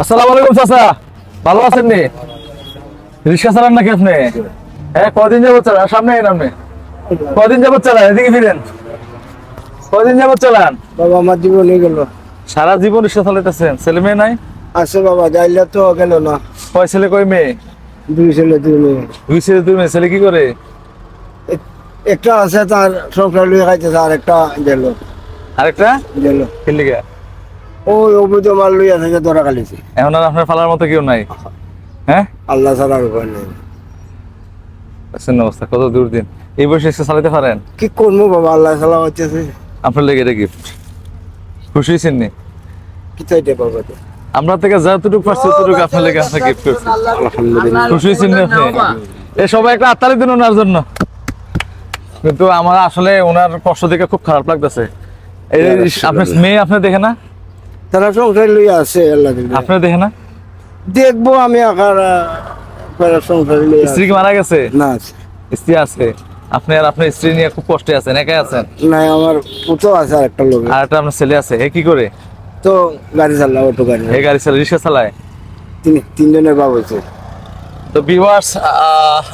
আসসালামু আলাইকুম চাচা। ভালো আছেন নি? রিক্সা চালান নাকি আপনি? হ্যাঁ কদিন যাবত চালান? সামনে কদিন যাবত চালান? এদিকে ফিরেন। কদিন যাবত চালান? বাবা আমার জীবন হয়ে গেল। সারা জীবন রিক্সা চালাইতেছেন। ছেলে মেয়ে নাই? আছে বাবা যাইলে তো গেল না। কয় ছেলে কয় মেয়ে? দুই ছেলে দুই মেয়ে। দুই ছেলে দুই মেয়ে। ছেলে কি করে? একটা আছে তার সংসার লুয়ে খাইতেছে আর একটা গেল। আরেকটা? গা ওই অবৈধ মাল লইয়া থেকে ধরা খালিছে এখন আর আপনার ফালার মতো কেউ নাই? হ্যাঁ? আল্লাহ ছাড়ার উপায় নেই। আছেন অবস্থা কত দূর দিন। এই বয়সে রিক্সা চালাতে পারেন? কি করব বাবা আল্লাহ ছাড়া হচ্ছে আপনার লেগে এটা গিফট খুশি হয়েছেন নি? কি চাইতে আমরা থেকে যতটুকু পারছি ততটুকু আপনার লেগে আপনার গিফট করছি। আলহামদুলিল্লাহ। খুশি হয়েছেন নি আপনি? এ সবাই একটা আত্মালি দিন ওনার জন্য। কিন্তু আমার আসলে ওনার কষ্ট দেখে খুব খারাপ লাগতেছে। আপনার মেয়ে আপনি দেখে না? তারা সংসার লইয়া আছে আল্লাহ। দেখে না? দেখব আমি আকার সংসার লইয়া স্ত্রী কি মারা গেছে? না স্ত্রী আছে। আপনি আর আপনার স্ত্রী নিয়ে খুব কষ্টে আছেন একাই আছেন? না আমার পুতো আছে আর একটা লোক আর একটা আপনার ছেলে আছে কি করে? তো গাড়ি চালা অটো গাড়ি এই গাড়ি চালায় রিক্সা চালায়? তিন তিনজনের বাবু আছে তো ভিউয়ার্স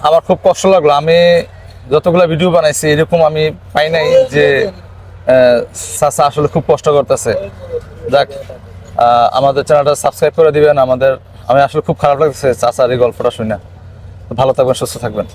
আমার খুব কষ্ট লাগল। আমি যতগুলো ভিডিও বানাইছি এরকম আমি পাই নাই যে চাচা আসলে খুব কষ্ট করতেছে। যাক আমাদের চ্যানেলটা সাবস্ক্রাইব করে দিবেন, আমাদের আমি আসলে খুব খারাপ লাগতেছে চাচার এই গল্পটা শুনে। ভালো থাকবেন, সুস্থ থাকবেন।